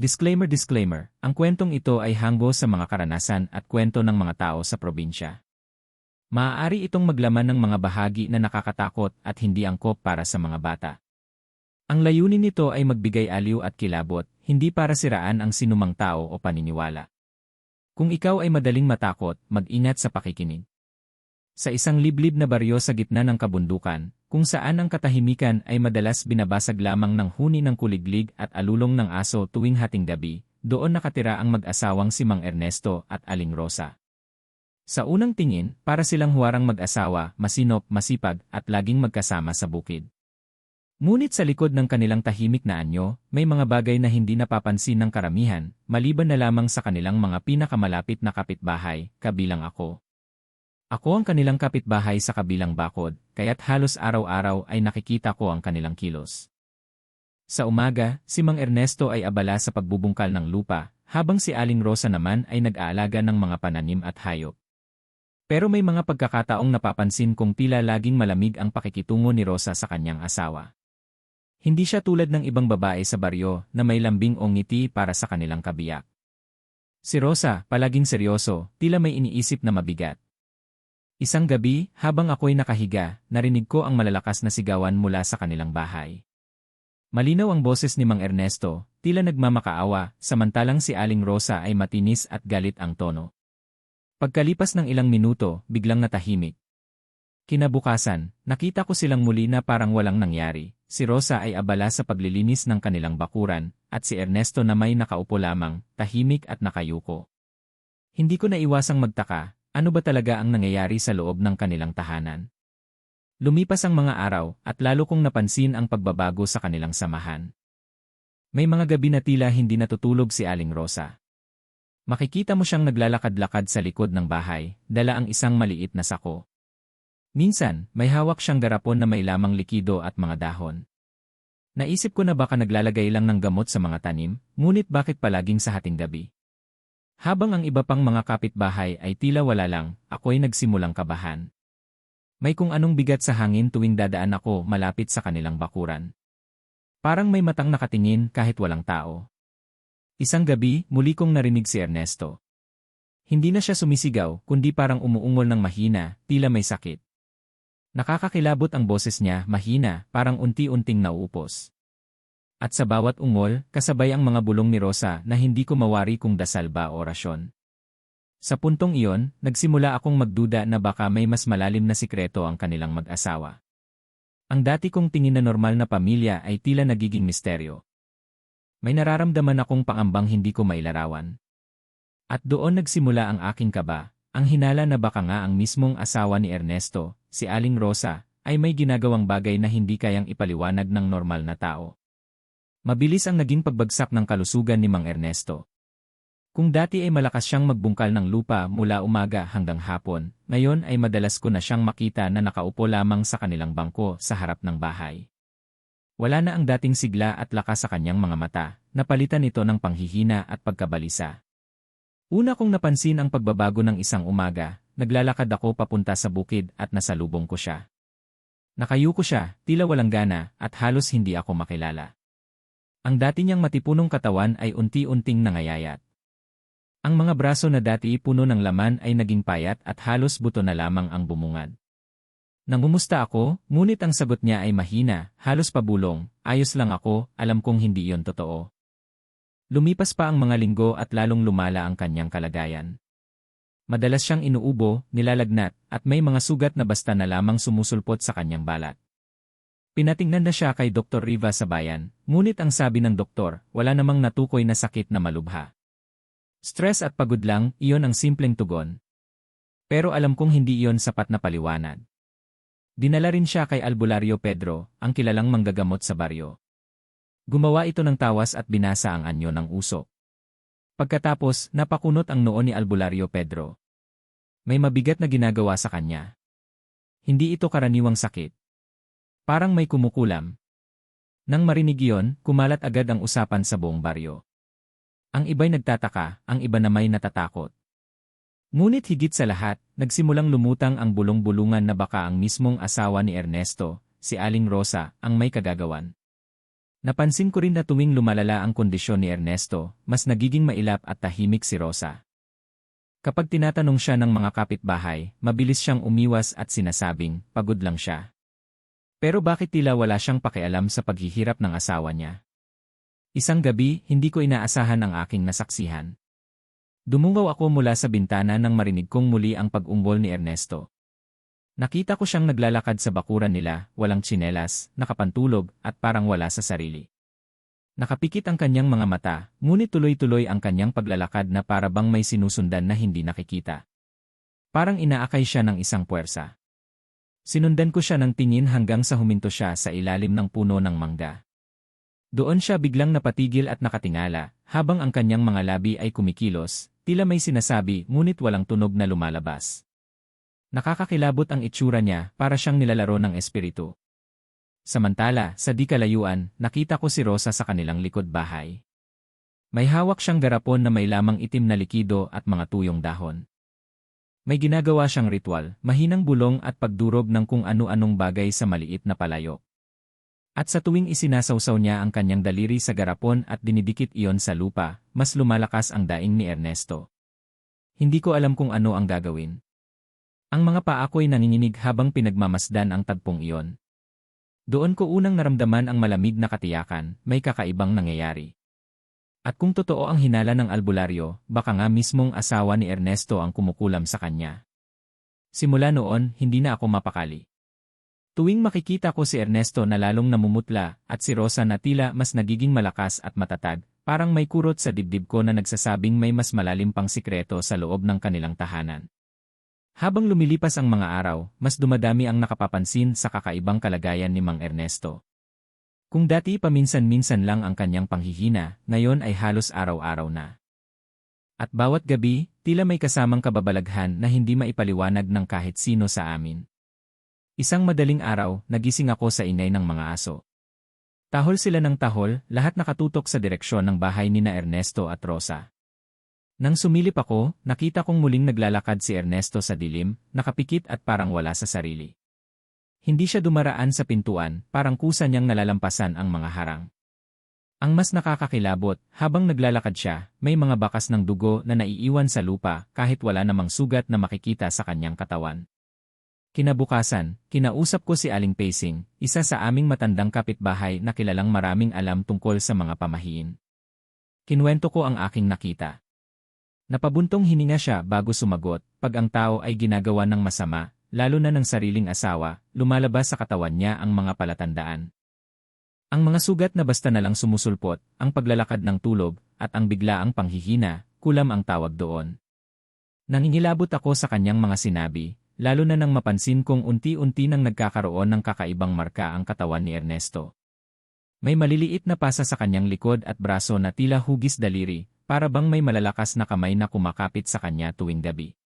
Disclaimer disclaimer, ang kwentong ito ay hanggo sa mga karanasan at kwento ng mga tao sa probinsya. Maaari itong maglaman ng mga bahagi na nakakatakot at hindi angkop para sa mga bata. Ang layunin nito ay magbigay aliw at kilabot, hindi para siraan ang sinumang tao o paniniwala. Kung ikaw ay madaling matakot, mag-ingat sa pakikinig. Sa isang liblib na baryo sa gitna ng kabundukan, kung saan ang katahimikan ay madalas binabasag lamang ng huni ng kuliglig at alulong ng aso tuwing hating gabi, doon nakatira ang mag-asawang si Mang Ernesto at Aling Rosa. Sa unang tingin, para silang huwarang mag-asawa, masinop, masipag, at laging magkasama sa bukid. Ngunit sa likod ng kanilang tahimik na anyo, may mga bagay na hindi napapansin ng karamihan, maliban na lamang sa kanilang mga pinakamalapit na kapitbahay, kabilang ako. Ako ang kanilang kapitbahay sa kabilang bakod, kaya't halos araw-araw ay nakikita ko ang kanilang kilos. Sa umaga, si Mang Ernesto ay abala sa pagbubungkal ng lupa, habang si Aling Rosa naman ay nag-aalaga ng mga pananim at hayop. Pero may mga pagkakataong napapansin kong tila laging malamig ang pakikitungo ni Rosa sa kanyang asawa. Hindi siya tulad ng ibang babae sa baryo na may lambing o ngiti para sa kanilang kabiyak. Si Rosa, palaging seryoso, tila may iniisip na mabigat. Isang gabi, habang ako'y nakahiga, narinig ko ang malalakas na sigawan mula sa kanilang bahay. Malinaw ang boses ni Mang Ernesto, tila nagmamakaawa, samantalang si Aling Rosa ay matinis at galit ang tono. Pagkalipas ng ilang minuto, biglang natahimik. Kinabukasan, nakita ko silang muli na parang walang nangyari. Si Rosa ay abala sa paglilinis ng kanilang bakuran, at si Ernesto na may nakaupo lamang, tahimik at nakayuko. Hindi ko naiwasang magtaka, ano ba talaga ang nangyayari sa loob ng kanilang tahanan? Lumipas ang mga araw at lalo kong napansin ang pagbabago sa kanilang samahan. May mga gabi na tila hindi natutulog si Aling Rosa. Makikita mo siyang naglalakad-lakad sa likod ng bahay, dala ang isang maliit na sako. Minsan, may hawak siyang garapon na may lamang likido at mga dahon. Naisip ko na baka naglalagay lang ng gamot sa mga tanim, ngunit bakit palaging sa hating gabi? Habang ang iba pang mga kapitbahay ay tila wala lang, ako'y nagsimulang kabahan. May kung anong bigat sa hangin tuwing dadaan ako malapit sa kanilang bakuran. Parang may matang nakatingin kahit walang tao. Isang gabi, muli kong narinig si Ernesto. Hindi na siya sumisigaw, kundi parang umuungol ng mahina, tila may sakit. Nakakakilabot ang boses niya, mahina, parang unti-unting nauupos. At sa bawat ungol, kasabay ang mga bulong ni Rosa na hindi ko mawari kung dasal ba orasyon. Sa puntong iyon, nagsimula akong magduda na baka may mas malalim na sikreto ang kanilang mag-asawa. Ang dati kong tingin na normal na pamilya ay tila nagiging misteryo. May nararamdaman akong pangambang hindi ko mailarawan. At doon nagsimula ang aking kaba, ang hinala na baka nga ang mismong asawa ni Ernesto, si Aling Rosa, ay may ginagawang bagay na hindi kayang ipaliwanag ng normal na tao. Mabilis ang naging pagbagsak ng kalusugan ni Mang Ernesto. Kung dati ay malakas siyang magbungkal ng lupa mula umaga hanggang hapon, ngayon ay madalas ko na siyang makita na nakaupo lamang sa kanilang bangko sa harap ng bahay. Wala na ang dating sigla at lakas sa kanyang mga mata, napalitan ito ng panghihina at pagkabalisa. Una kong napansin ang pagbabago ng isang umaga, naglalakad ako papunta sa bukid at nasalubong ko siya. Nakayuko siya, tila walang gana, at halos hindi ako makilala. Ang dati niyang matipunong katawan ay unti-unting nangayayat. Ang mga braso na dati puno ng laman ay naging payat at halos buto na lamang ang bumungad. Nangumusta ako, ngunit ang sagot niya ay mahina, halos pabulong, ayos lang ako, alam kong hindi iyon totoo. Lumipas pa ang mga linggo at lalong lumala ang kanyang kalagayan. Madalas siyang inuubo, nilalagnat, at may mga sugat na basta na lamang sumusulpot sa kanyang balat. Pinatingnan na siya kay Dr. Riva sa bayan, ngunit ang sabi ng doktor, wala namang natukoy na sakit na malubha. Stress at pagod lang, iyon ang simpleng tugon. Pero alam kong hindi iyon sapat na paliwanag. Dinala rin siya kay Albulario Pedro, ang kilalang manggagamot sa baryo. Gumawa ito ng tawas at binasa ang anyo ng usok. Pagkatapos, napakunot ang noo ni Albulario Pedro. May mabigat na ginagawa sa kanya. Hindi ito karaniwang sakit. Parang may kumukulam. Nang marinig iyon, kumalat agad ang usapan sa buong baryo. Ang iba'y nagtataka, ang iba na may natatakot. Ngunit higit sa lahat, nagsimulang lumutang ang bulong-bulungan na baka ang mismong asawa ni Ernesto, si Aling Rosa, ang may kagagawan. Napansin ko rin na tuwing lumalala ang kondisyon ni Ernesto, mas nagiging mailap at tahimik si Rosa. Kapag tinatanong siya ng mga kapitbahay, mabilis siyang umiwas at sinasabing, pagod lang siya. Pero bakit tila wala siyang pakialam sa paghihirap ng asawa niya? Isang gabi, hindi ko inaasahan ang aking nasaksihan. Dumungaw ako mula sa bintana nang marinig kong muli ang pag-ungol ni Ernesto. Nakita ko siyang naglalakad sa bakuran nila, walang tsinelas, nakapantulog, at parang wala sa sarili. Nakapikit ang kanyang mga mata, ngunit tuloy-tuloy ang kanyang paglalakad na para bang may sinusundan na hindi nakikita. Parang inaakay siya ng isang puwersa. Sinundan ko siya ng tingin hanggang sa huminto siya sa ilalim ng puno ng mangga. Doon siya biglang napatigil at nakatingala, habang ang kanyang mga labi ay kumikilos, tila may sinasabi ngunit walang tunog na lumalabas. Nakakakilabot ang itsura niya para siyang nilalaro ng espiritu. Samantala, sa di kalayuan, nakita ko si Rosa sa kanilang likod bahay. May hawak siyang garapon na may lamang itim na likido at mga tuyong dahon. May ginagawa siyang ritual, mahinang bulong at pagdurog ng kung ano-anong bagay sa maliit na palayok. At sa tuwing isinasawsaw niya ang kanyang daliri sa garapon at dinidikit iyon sa lupa, mas lumalakas ang daing ni Ernesto. Hindi ko alam kung ano ang gagawin. Ang mga paa ko'y nanginginig habang pinagmamasdan ang tagpong iyon. Doon ko unang naramdaman ang malamig na katiyakan, may kakaibang nangyayari. At kung totoo ang hinala ng albularyo, baka nga mismong asawa ni Ernesto ang kumukulam sa kanya. Simula noon, hindi na ako mapakali. Tuwing makikita ko si Ernesto na lalong namumutla at si Rosa na tila mas nagiging malakas at matatag, parang may kurot sa dibdib ko na nagsasabing may mas malalim pang sikreto sa loob ng kanilang tahanan. Habang lumilipas ang mga araw, mas dumadami ang nakapapansin sa kakaibang kalagayan ni Mang Ernesto. Kung dati paminsan-minsan lang ang kanyang panghihina, ngayon ay halos araw-araw na. At bawat gabi, tila may kasamang kababalaghan na hindi maipaliwanag ng kahit sino sa amin. Isang madaling araw, nagising ako sa inay ng mga aso. Tahol sila ng tahol, lahat nakatutok sa direksyon ng bahay ni na Ernesto at Rosa. Nang sumilip ako, nakita kong muling naglalakad si Ernesto sa dilim, nakapikit at parang wala sa sarili. Hindi siya dumaraan sa pintuan, parang kusa niyang nalalampasan ang mga harang. Ang mas nakakakilabot, habang naglalakad siya, may mga bakas ng dugo na naiiwan sa lupa kahit wala namang sugat na makikita sa kanyang katawan. Kinabukasan, kinausap ko si Aling Pacing, isa sa aming matandang kapitbahay na kilalang maraming alam tungkol sa mga pamahiin. Kinwento ko ang aking nakita. Napabuntong hininga siya bago sumagot, pag ang tao ay ginagawa ng masama, lalo na ng sariling asawa, lumalabas sa katawan niya ang mga palatandaan. Ang mga sugat na basta na lang sumusulpot, ang paglalakad ng tulog, at ang biglaang panghihina, kulam ang tawag doon. Nangingilabot ako sa kanyang mga sinabi, lalo na nang mapansin kong unti-unti nang nagkakaroon ng kakaibang marka ang katawan ni Ernesto. May maliliit na pasa sa kanyang likod at braso na tila hugis daliri, para bang may malalakas na kamay na kumakapit sa kanya tuwing gabi.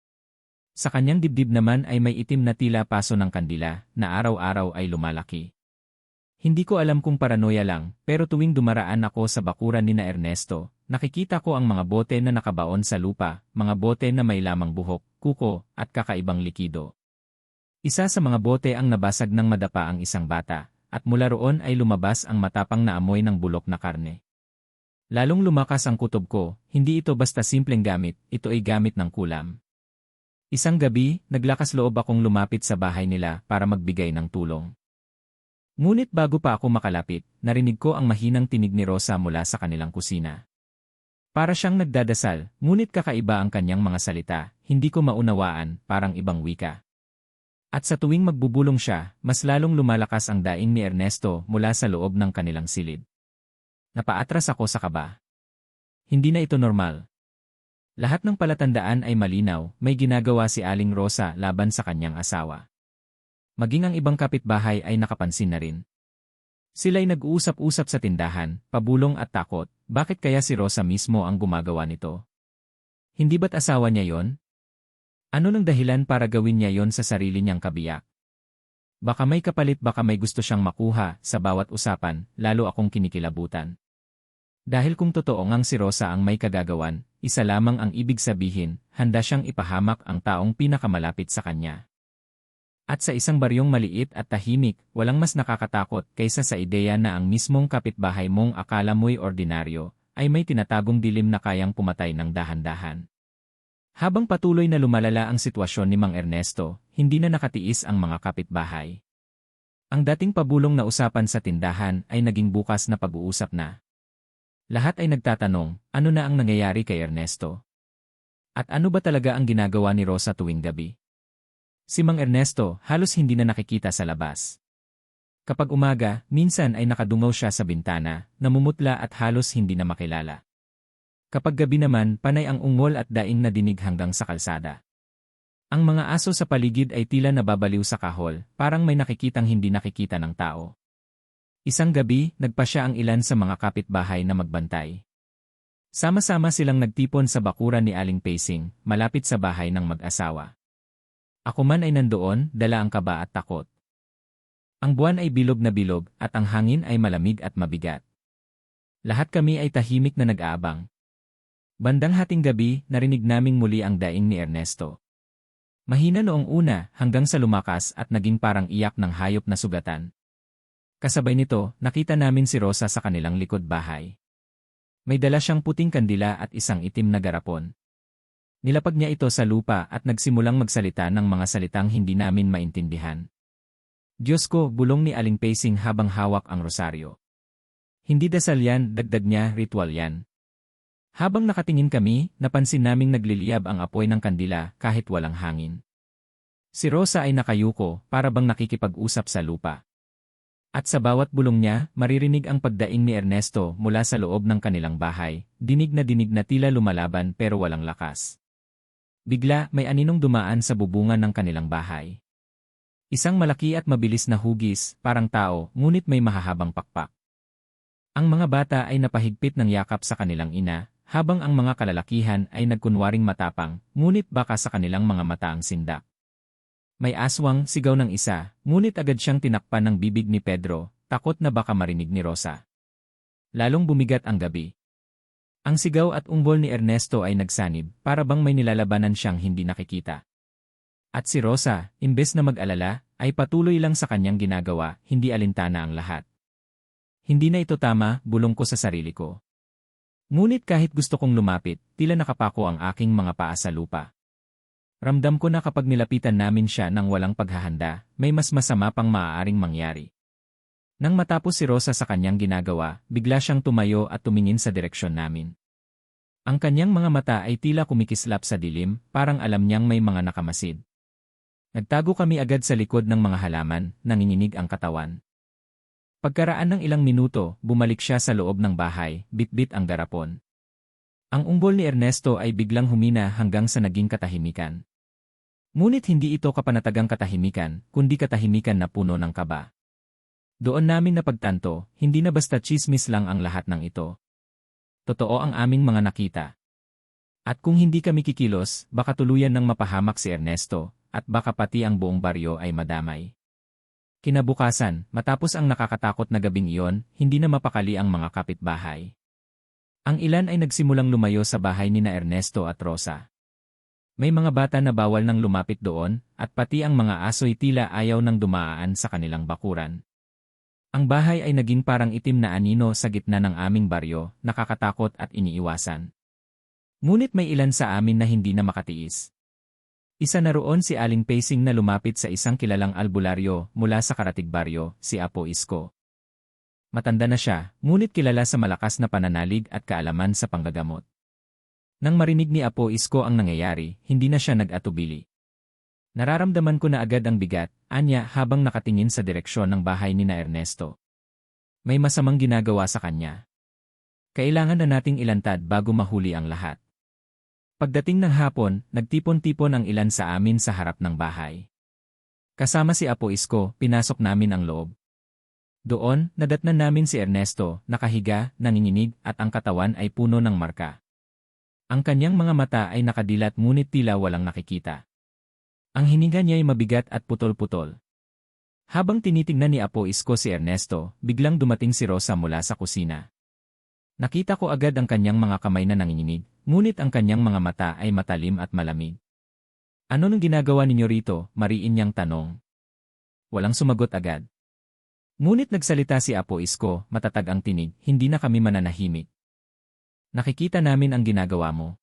Sa kanyang dibdib naman ay may itim na tila paso ng kandila na araw-araw ay lumalaki. Hindi ko alam kung paranoia lang, pero tuwing dumaraan ako sa bakuran ni na Ernesto, nakikita ko ang mga bote na nakabaon sa lupa, mga bote na may lamang buhok, kuko, at kakaibang likido. Isa sa mga bote ang nabasag ng madapa ang isang bata, at mula roon ay lumabas ang matapang na amoy ng bulok na karne. Lalong lumakas ang kutob ko, hindi ito basta simpleng gamit, ito ay gamit ng kulam. Isang gabi, naglakas loob akong lumapit sa bahay nila para magbigay ng tulong. Ngunit bago pa ako makalapit, narinig ko ang mahinang tinig ni Rosa mula sa kanilang kusina. Para siyang nagdadasal, ngunit kakaiba ang kanyang mga salita, hindi ko maunawaan, parang ibang wika. At sa tuwing magbubulong siya, mas lalong lumalakas ang daing ni Ernesto mula sa loob ng kanilang silid. Napaatras ako sa kaba. Hindi na ito normal. Lahat ng palatandaan ay malinaw, may ginagawa si Aling Rosa laban sa kanyang asawa. Maging ang ibang kapitbahay ay nakapansin na rin. Sila'y nag-uusap-usap sa tindahan, pabulong at takot, bakit kaya si Rosa mismo ang gumagawa nito? Hindi ba't asawa niya yon? Ano ng dahilan para gawin niya yon sa sarili niyang kabiyak? Baka may kapalit baka may gusto siyang makuha sa bawat usapan, lalo akong kinikilabutan. Dahil kung totoo ngang si Rosa ang may kagagawan, isa lamang ang ibig sabihin, handa siyang ipahamak ang taong pinakamalapit sa kanya. At sa isang baryong maliit at tahimik, walang mas nakakatakot kaysa sa ideya na ang mismong kapitbahay mong akala mo'y ordinaryo, ay may tinatagong dilim na kayang pumatay ng dahan-dahan. Habang patuloy na lumalala ang sitwasyon ni Mang Ernesto, hindi na nakatiis ang mga kapitbahay. Ang dating pabulong na usapan sa tindahan ay naging bukas na pag-uusap na. Lahat ay nagtatanong, ano na ang nangyayari kay Ernesto? At ano ba talaga ang ginagawa ni Rosa tuwing gabi? Si Mang Ernesto halos hindi na nakikita sa labas. Kapag umaga, minsan ay nakadungaw siya sa bintana, namumutla at halos hindi na makilala. Kapag gabi naman, panay ang ungol at daing na dinig hanggang sa kalsada. Ang mga aso sa paligid ay tila nababaliw sa kahol, parang may nakikitang hindi nakikita ng tao. Isang gabi, nagpa siya ang ilan sa mga kapitbahay na magbantay. Sama-sama silang nagtipon sa bakuran ni Aling Pacing, malapit sa bahay ng mag-asawa. Ako man ay nandoon, dala ang kaba at takot. Ang buwan ay bilog na bilog at ang hangin ay malamig at mabigat. Lahat kami ay tahimik na nag-aabang, Bandang hating gabi, narinig naming muli ang daing ni Ernesto. Mahina noong una hanggang sa lumakas at naging parang iyak ng hayop na sugatan. Kasabay nito, nakita namin si Rosa sa kanilang likod bahay. May dala siyang puting kandila at isang itim na garapon. Nilapag niya ito sa lupa at nagsimulang magsalita ng mga salitang hindi namin maintindihan. Diyos ko, bulong ni Aling Pacing habang hawak ang rosaryo. Hindi dasal yan, dagdag niya, ritual yan. Habang nakatingin kami, napansin naming nagliliyab ang apoy ng kandila kahit walang hangin. Si Rosa ay nakayuko para bang nakikipag-usap sa lupa. At sa bawat bulong niya, maririnig ang pagdaing ni Ernesto mula sa loob ng kanilang bahay, dinig na dinig na tila lumalaban pero walang lakas. Bigla, may aninong dumaan sa bubungan ng kanilang bahay. Isang malaki at mabilis na hugis, parang tao, ngunit may mahahabang pakpak. Ang mga bata ay napahigpit ng yakap sa kanilang ina, habang ang mga kalalakihan ay nagkunwaring matapang, ngunit baka sa kanilang mga mata ang sindak. May aswang sigaw ng isa, ngunit agad siyang tinakpan ng bibig ni Pedro, takot na baka marinig ni Rosa. Lalong bumigat ang gabi. Ang sigaw at umbol ni Ernesto ay nagsanib, para bang may nilalabanan siyang hindi nakikita. At si Rosa, imbes na mag-alala, ay patuloy lang sa kanyang ginagawa, hindi alintana ang lahat. Hindi na ito tama, bulong ko sa sarili ko. Ngunit kahit gusto kong lumapit, tila nakapako ang aking mga paa sa lupa. Ramdam ko na kapag nilapitan namin siya nang walang paghahanda, may mas masama pang maaaring mangyari. Nang matapos si Rosa sa kanyang ginagawa, bigla siyang tumayo at tumingin sa direksyon namin. Ang kanyang mga mata ay tila kumikislap sa dilim, parang alam niyang may mga nakamasid. Nagtago kami agad sa likod ng mga halaman, nanginginig ang katawan. Pagkaraan ng ilang minuto, bumalik siya sa loob ng bahay, bitbit ang garapon. Ang umbol ni Ernesto ay biglang humina hanggang sa naging katahimikan. Ngunit hindi ito kapanatagang katahimikan, kundi katahimikan na puno ng kaba. Doon namin napagtanto, hindi na basta chismis lang ang lahat ng ito. Totoo ang aming mga nakita. At kung hindi kami kikilos, baka tuluyan ng mapahamak si Ernesto, at baka pati ang buong baryo ay madamay. Kinabukasan, matapos ang nakakatakot na gabing iyon, hindi na mapakali ang mga kapitbahay. Ang ilan ay nagsimulang lumayo sa bahay ni na Ernesto at Rosa. May mga bata na bawal nang lumapit doon, at pati ang mga aso'y tila ayaw nang dumaan sa kanilang bakuran. Ang bahay ay naging parang itim na anino sa gitna ng aming baryo, nakakatakot at iniiwasan. Ngunit may ilan sa amin na hindi na makatiis. Isa na roon si Aling Pacing na lumapit sa isang kilalang albularyo mula sa Karatig Baryo, si Apo Isko. Matanda na siya, ngunit kilala sa malakas na pananalig at kaalaman sa panggagamot. Nang marinig ni Apo Isko ang nangyayari, hindi na siya nag-atubili. Nararamdaman ko na agad ang bigat, anya habang nakatingin sa direksyon ng bahay ni na Ernesto. May masamang ginagawa sa kanya. Kailangan na nating ilantad bago mahuli ang lahat. Pagdating ng hapon, nagtipon-tipon ang ilan sa amin sa harap ng bahay. Kasama si Apo Isko, pinasok namin ang loob. Doon, nadatnan namin si Ernesto, nakahiga, nanginginig, at ang katawan ay puno ng marka. Ang kanyang mga mata ay nakadilat ngunit tila walang nakikita. Ang hininga niya ay mabigat at putol-putol. Habang tinitingnan ni Apo Isko si Ernesto, biglang dumating si Rosa mula sa kusina. Nakita ko agad ang kanyang mga kamay na nanginginig, ngunit ang kanyang mga mata ay matalim at malamig. Ano nang ginagawa ninyo rito, mariin niyang tanong. Walang sumagot agad. Ngunit nagsalita si Apo Isko, matatag ang tinig, hindi na kami mananahimik. Nakikita namin ang ginagawa mo.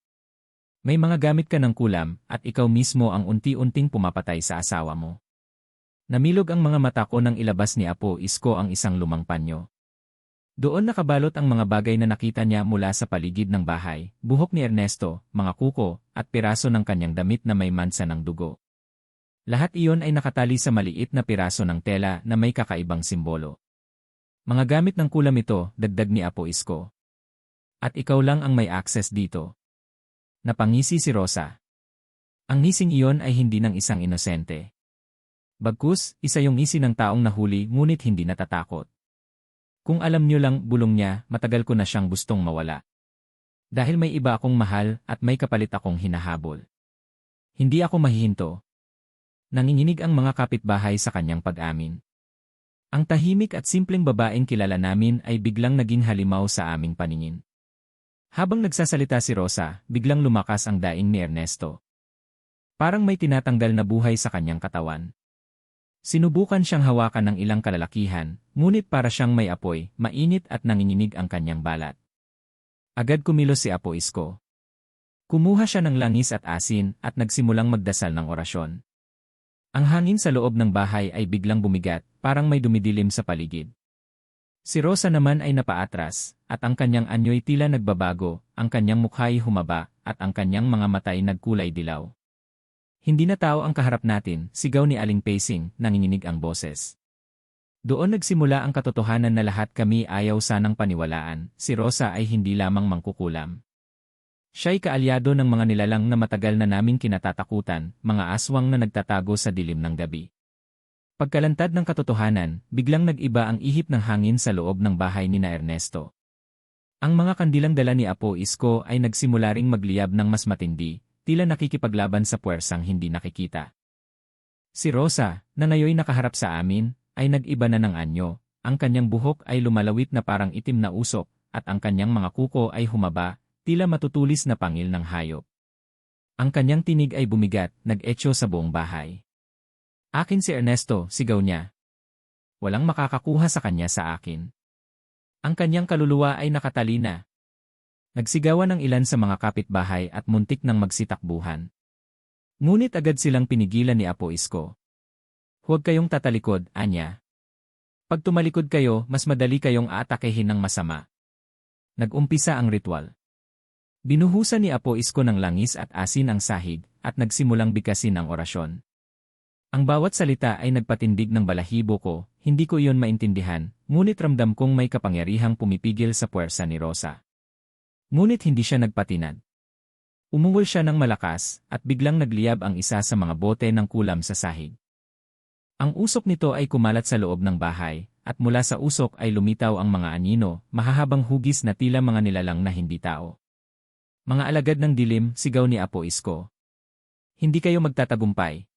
May mga gamit ka ng kulam, at ikaw mismo ang unti-unting pumapatay sa asawa mo. Namilog ang mga mata ko nang ilabas ni Apo Isko ang isang lumang panyo. Doon nakabalot ang mga bagay na nakita niya mula sa paligid ng bahay, buhok ni Ernesto, mga kuko, at piraso ng kanyang damit na may mansa ng dugo. Lahat iyon ay nakatali sa maliit na piraso ng tela na may kakaibang simbolo. Mga gamit ng kulam ito, dagdag ni Apo Isko. At ikaw lang ang may access dito. Napangisi si Rosa. Ang ngising iyon ay hindi ng isang inosente. Bagkus, isa yung ngisi ng taong nahuli ngunit hindi natatakot. Kung alam niyo lang, bulong niya, matagal ko na siyang gustong mawala. Dahil may iba akong mahal at may kapalit akong hinahabol. Hindi ako mahihinto. Nanginginig ang mga kapitbahay sa kanyang pag-amin. Ang tahimik at simpleng babaeng kilala namin ay biglang naging halimaw sa aming paningin. Habang nagsasalita si Rosa, biglang lumakas ang daing ni Ernesto. Parang may tinatanggal na buhay sa kanyang katawan. Sinubukan siyang hawakan ng ilang kalalakihan, ngunit para siyang may apoy, mainit at nanginginig ang kanyang balat. Agad kumilos si Apo Isko. Kumuha siya ng langis at asin at nagsimulang magdasal ng orasyon. Ang hangin sa loob ng bahay ay biglang bumigat, parang may dumidilim sa paligid. Si Rosa naman ay napaatras, at ang kanyang anyo'y tila nagbabago, ang kanyang mukha'y humaba, at ang kanyang mga matay nagkulay dilaw. Hindi na tao ang kaharap natin, sigaw ni Aling Pacing, nanginginig ang boses. Doon nagsimula ang katotohanan na lahat kami ayaw sanang paniwalaan, si Rosa ay hindi lamang mangkukulam. Siya'y kaalyado ng mga nilalang na matagal na naming kinatatakutan, mga aswang na nagtatago sa dilim ng gabi. Pagkalantad ng katotohanan, biglang nag-iba ang ihip ng hangin sa loob ng bahay ni na Ernesto. Ang mga kandilang dala ni Apo Isko ay nagsimula ring magliyab ng mas matindi, tila nakikipaglaban sa puwersang hindi nakikita. Si Rosa, na ngayoy nakaharap sa amin, ay nag-iba na ng anyo, ang kanyang buhok ay lumalawit na parang itim na usok, at ang kanyang mga kuko ay humaba, tila matutulis na pangil ng hayop. Ang kanyang tinig ay bumigat, nag-etyo sa buong bahay. Akin si Ernesto, sigaw niya. Walang makakakuha sa kanya sa akin. Ang kanyang kaluluwa ay nakatalina, Nagsigawan ng ilan sa mga kapitbahay at muntik ng magsitakbuhan. Ngunit agad silang pinigilan ni Apo Isko. Huwag kayong tatalikod, anya. Pag tumalikod kayo, mas madali kayong aatakehin ng masama. Nagumpisa ang ritual. Binuhusan ni Apo Isko ng langis at asin ang sahig, at nagsimulang bigkasin ang orasyon. Ang bawat salita ay nagpatindig ng balahibo ko, hindi ko iyon maintindihan, ngunit ramdam kong may kapangyarihang pumipigil sa puwersa ni Rosa. Ngunit hindi siya nagpatinad. Umungol siya ng malakas at biglang nagliyab ang isa sa mga bote ng kulam sa sahig. Ang usok nito ay kumalat sa loob ng bahay, at mula sa usok ay lumitaw ang mga anino, mahahabang hugis na tila mga nilalang na hindi tao. Mga alagad ng dilim, sigaw ni Apo Isko. Hindi kayo magtatagumpay.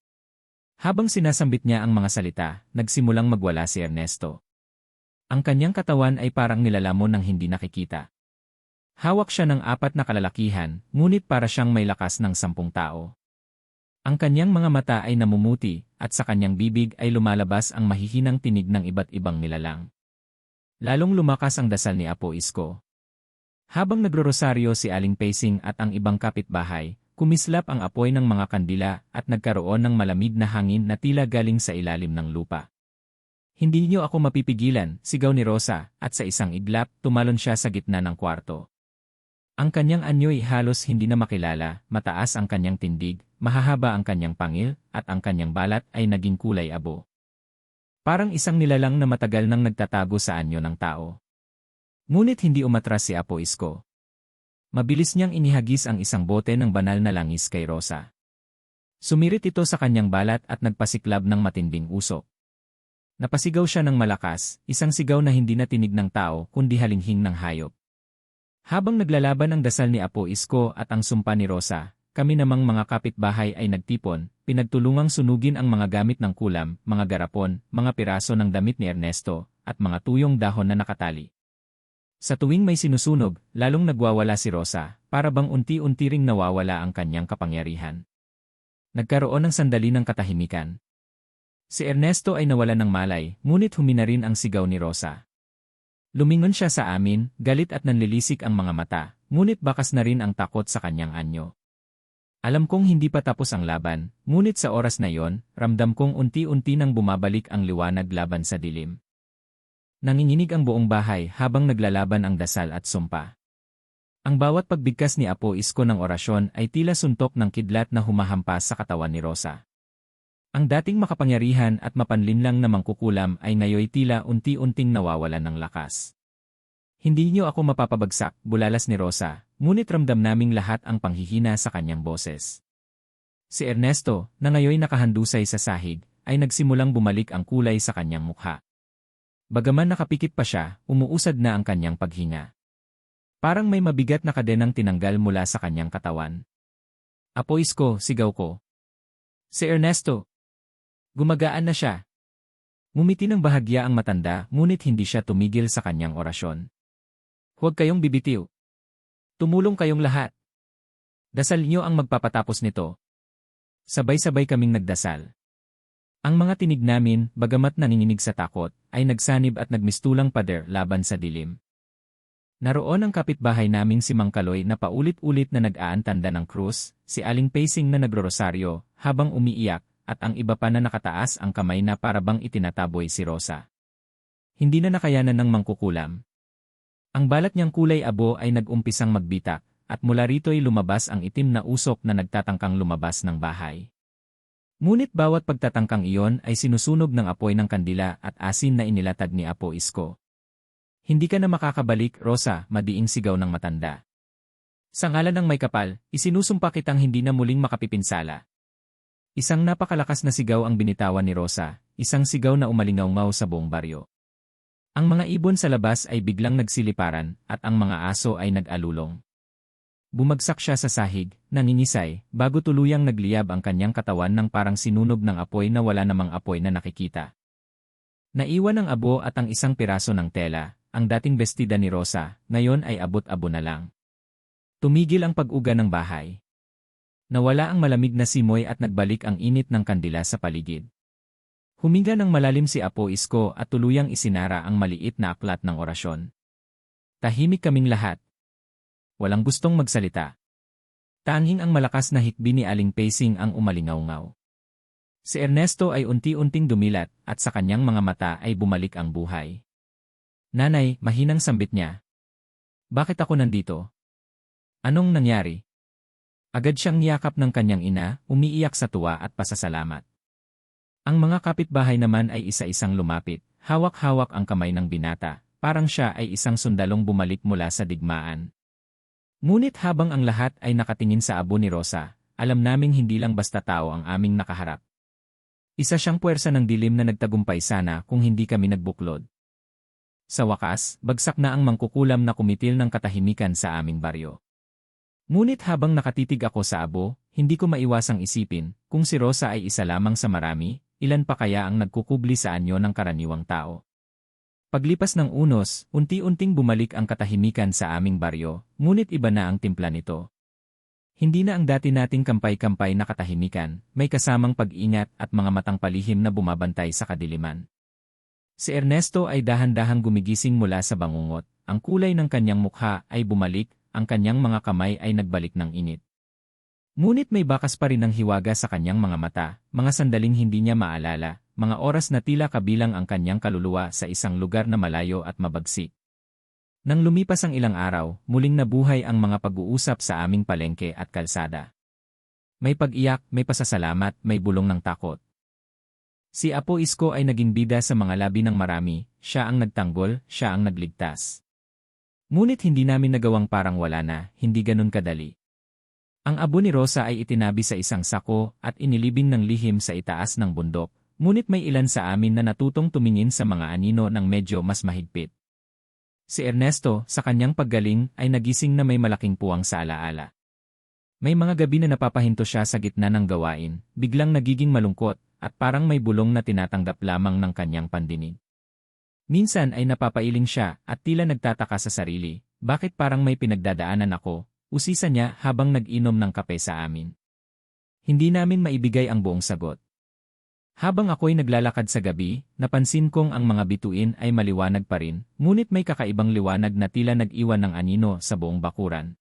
Habang sinasambit niya ang mga salita, nagsimulang magwala si Ernesto. Ang kanyang katawan ay parang nilalamon ng hindi nakikita. Hawak siya ng apat na kalalakihan, ngunit para siyang may lakas ng sampung tao. Ang kanyang mga mata ay namumuti, at sa kanyang bibig ay lumalabas ang mahihinang tinig ng iba't ibang nilalang. Lalong lumakas ang dasal ni Apo Isko. Habang nagro-rosaryo si Aling Pacing at ang ibang kapitbahay, kumislap ang apoy ng mga kandila at nagkaroon ng malamig na hangin na tila galing sa ilalim ng lupa. Hindi niyo ako mapipigilan, sigaw ni Rosa, at sa isang iglap, tumalon siya sa gitna ng kwarto. Ang kanyang anyo'y halos hindi na makilala, mataas ang kanyang tindig, mahahaba ang kanyang pangil, at ang kanyang balat ay naging kulay abo. Parang isang nilalang na matagal nang nagtatago sa anyo ng tao. Ngunit hindi umatras si Apo Isko. Mabilis niyang inihagis ang isang bote ng banal na langis kay Rosa. Sumirit ito sa kanyang balat at nagpasiklab ng matinding usok. Napasigaw siya ng malakas, isang sigaw na hindi na tinig ng tao kundi halinghing ng hayop. Habang naglalaban ang dasal ni Apo Isko at ang sumpa ni Rosa, kami namang mga kapitbahay ay nagtipon, pinagtulungang sunugin ang mga gamit ng kulam, mga garapon, mga piraso ng damit ni Ernesto, at mga tuyong dahon na nakatali. Sa tuwing may sinusunog, lalong nagwawala si Rosa, para bang unti-unti ring nawawala ang kanyang kapangyarihan. Nagkaroon ng sandali ng katahimikan. Si Ernesto ay nawalan ng malay, ngunit humina rin ang sigaw ni Rosa. Lumingon siya sa amin, galit at nanlilisik ang mga mata, ngunit bakas na rin ang takot sa kanyang anyo. Alam kong hindi pa tapos ang laban, ngunit sa oras na yon, ramdam kong unti-unti nang bumabalik ang liwanag laban sa dilim. Nanginginig ang buong bahay habang naglalaban ang dasal at sumpa. Ang bawat pagbigkas ni Apo Isko ng orasyon ay tila suntok ng kidlat na humahampas sa katawan ni Rosa. Ang dating makapangyarihan at mapanlinlang na mangkukulam ay ngayoy tila unti-unting nawawalan ng lakas. Hindi niyo ako mapapabagsak, bulalas ni Rosa, ngunit ramdam naming lahat ang panghihina sa kanyang boses. Si Ernesto, na ngayoy nakahandusay sa sahig, ay nagsimulang bumalik ang kulay sa kanyang mukha. Bagaman nakapikit pa siya, umuusad na ang kanyang paghinga. Parang may mabigat na kadenang tinanggal mula sa kanyang katawan. Apois ko, sigaw ko. Si Ernesto, Gumagaan na siya. Ngumiti ng bahagya ang matanda, ngunit hindi siya tumigil sa kanyang orasyon. Huwag kayong bibitiw. Tumulong kayong lahat. Dasal niyo ang magpapatapos nito. Sabay-sabay kaming nagdasal. Ang mga tinig namin, bagamat nanginginig sa takot, ay nagsanib at nagmistulang pader laban sa dilim. Naroon ang kapitbahay naming si Mang Kaloy na paulit-ulit na nag-aantanda ng krus, si Aling Pacing na nagrorosaryo, habang umiiyak, at ang iba pa na nakataas ang kamay na parabang itinataboy si Rosa. Hindi na nakayanan ng mangkukulam. Ang balat niyang kulay abo ay nag-umpisang magbitak, at mula rito'y lumabas ang itim na usok na nagtatangkang lumabas ng bahay. Ngunit bawat pagtatangkang iyon ay sinusunog ng apoy ng kandila at asin na inilatag ni Apo Isko. Hindi ka na makakabalik, Rosa, madiing sigaw ng matanda. Sa ngalan ng may kapal, isinusumpa kitang hindi na muling makapipinsala. Isang napakalakas na sigaw ang binitawan ni Rosa, isang sigaw na umalingaw sa buong baryo. Ang mga ibon sa labas ay biglang nagsiliparan at ang mga aso ay nag-alulong. Bumagsak siya sa sahig, nangingisay, bago tuluyang nagliyab ang kanyang katawan ng parang sinunog ng apoy na wala namang apoy na nakikita. Naiwan ang abo at ang isang piraso ng tela, ang dating bestida ni Rosa, ngayon ay abot-abo na lang. Tumigil ang pag-uga ng bahay. Nawala ang malamig na simoy at nagbalik ang init ng kandila sa paligid. Huminga ng malalim si Apo Isko at tuluyang isinara ang maliit na aklat ng orasyon. Tahimik kaming lahat. Walang gustong magsalita. Tanging ang malakas na hikbi ni Aling Pacing ang umalingaw-ngaw. Si Ernesto ay unti-unting dumilat at sa kanyang mga mata ay bumalik ang buhay. Nanay, mahinang sambit niya. Bakit ako nandito? Anong nangyari? Agad siyang niyakap ng kanyang ina, umiiyak sa tuwa at pasasalamat. Ang mga kapitbahay naman ay isa-isang lumapit, hawak-hawak ang kamay ng binata, parang siya ay isang sundalong bumalik mula sa digmaan. Ngunit habang ang lahat ay nakatingin sa abo ni Rosa, alam naming hindi lang basta tao ang aming nakaharap. Isa siyang puwersa ng dilim na nagtagumpay sana kung hindi kami nagbuklod. Sa wakas, bagsak na ang mangkukulam na kumitil ng katahimikan sa aming baryo. Ngunit habang nakatitig ako sa abo, hindi ko maiwasang isipin, kung si Rosa ay isa lamang sa marami, ilan pa kaya ang nagkukubli sa anyo ng karaniwang tao. Paglipas ng unos, unti-unting bumalik ang katahimikan sa aming baryo, ngunit iba na ang timpla nito. Hindi na ang dati nating kampay-kampay na katahimikan, may kasamang pag-ingat at mga matang palihim na bumabantay sa kadiliman. Si Ernesto ay dahan-dahang gumigising mula sa bangungot, ang kulay ng kanyang mukha ay bumalik ang kanyang mga kamay ay nagbalik ng init. Ngunit may bakas pa rin ng hiwaga sa kanyang mga mata, mga sandaling hindi niya maalala, mga oras na tila kabilang ang kanyang kaluluwa sa isang lugar na malayo at mabagsik. Nang lumipas ang ilang araw, muling nabuhay ang mga pag-uusap sa aming palengke at kalsada. May pag-iyak, may pasasalamat, may bulong ng takot. Si Apo Isko ay naging bida sa mga labi ng marami, siya ang nagtanggol, siya ang nagligtas. Ngunit hindi namin nagawang parang wala na, hindi ganun kadali. Ang abo ni Rosa ay itinabi sa isang sako at inilibing ng lihim sa itaas ng bundok, ngunit may ilan sa amin na natutong tumingin sa mga anino ng medyo mas mahigpit. Si Ernesto, sa kanyang paggaling, ay nagising na may malaking puwang sa alaala. May mga gabi na napapahinto siya sa gitna ng gawain, biglang nagiging malungkot, at parang may bulong na tinatanggap lamang ng kanyang pandinig. Minsan ay napapailing siya at tila nagtataka sa sarili, bakit parang may pinagdadaanan ako, usisa niya habang nag-inom ng kape sa amin. Hindi namin maibigay ang buong sagot. Habang ako'y naglalakad sa gabi, napansin kong ang mga bituin ay maliwanag pa rin, ngunit may kakaibang liwanag na tila nag-iwan ng anino sa buong bakuran.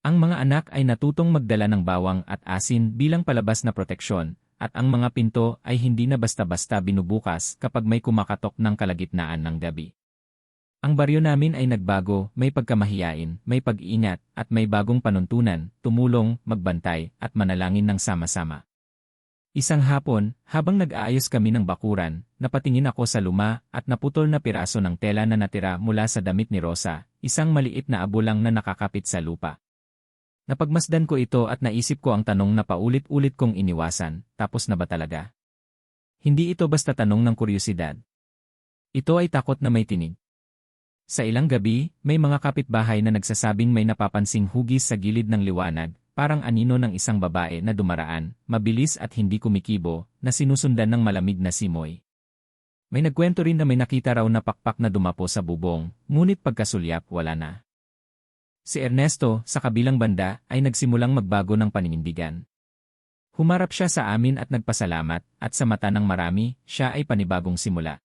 Ang mga anak ay natutong magdala ng bawang at asin bilang palabas na proteksyon, at ang mga pinto ay hindi na basta-basta binubukas kapag may kumakatok ng kalagitnaan ng gabi. Ang baryo namin ay nagbago, may pagkamahiyain, may pag-iingat, at may bagong panuntunan, tumulong, magbantay, at manalangin ng sama-sama. Isang hapon, habang nag-aayos kami ng bakuran, napatingin ako sa luma at naputol na piraso ng tela na natira mula sa damit ni Rosa, isang maliit na abulang na nakakapit sa lupa. Napagmasdan ko ito at naisip ko ang tanong na paulit-ulit kong iniwasan, tapos na ba talaga? Hindi ito basta tanong ng kuryosidad. Ito ay takot na may tinig. Sa ilang gabi, may mga kapitbahay na nagsasabing may napapansing hugis sa gilid ng liwanag, parang anino ng isang babae na dumaraan, mabilis at hindi kumikibo, na sinusundan ng malamig na simoy. May nagkwento rin na may nakita raw na pakpak na dumapo sa bubong, ngunit pagkasulyap wala na. Si Ernesto, sa kabilang banda, ay nagsimulang magbago ng paninindigan. Humarap siya sa amin at nagpasalamat, at sa mata ng marami, siya ay panibagong simula.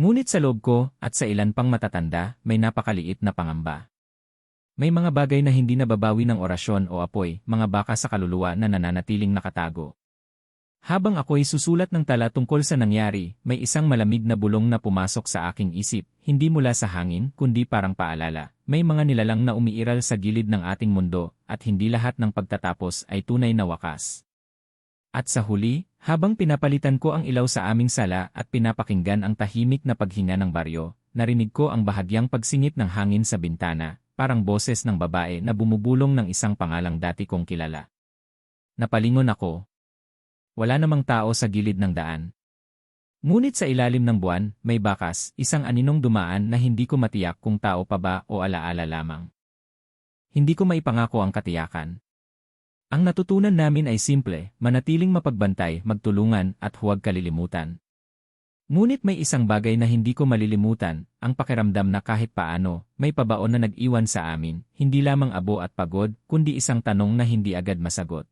Ngunit sa loob ko, at sa ilan pang matatanda, may napakaliit na pangamba. May mga bagay na hindi nababawi ng orasyon o apoy, mga baka sa kaluluwa na nananatiling nakatago. Habang ako'y susulat ng tala tungkol sa nangyari, may isang malamig na bulong na pumasok sa aking isip, hindi mula sa hangin, kundi parang paalala. May mga nilalang na umiiral sa gilid ng ating mundo, at hindi lahat ng pagtatapos ay tunay na wakas. At sa huli, habang pinapalitan ko ang ilaw sa aming sala at pinapakinggan ang tahimik na paghinga ng baryo, narinig ko ang bahagyang pagsingit ng hangin sa bintana, parang boses ng babae na bumubulong ng isang pangalang dati kong kilala. Napalingon ako. Wala namang tao sa gilid ng daan. Ngunit sa ilalim ng buwan, may bakas, isang aninong dumaan na hindi ko matiyak kung tao pa ba o alaala lamang. Hindi ko maipangako ang katiyakan. Ang natutunan namin ay simple, manatiling mapagbantay, magtulungan, at huwag kalilimutan. Ngunit may isang bagay na hindi ko malilimutan, ang pakiramdam na kahit paano, may pabaon na nag-iwan sa amin, hindi lamang abo at pagod, kundi isang tanong na hindi agad masagot.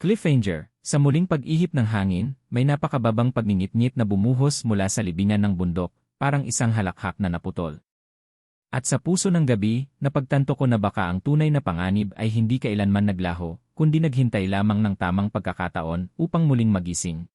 Cliffhanger, sa muling pag-ihip ng hangin, may napakababang pagngingit-ngit na bumuhos mula sa libingan ng bundok, parang isang halakhak na naputol. At sa puso ng gabi, napagtanto ko na baka ang tunay na panganib ay hindi kailanman naglaho, kundi naghintay lamang ng tamang pagkakataon upang muling magising.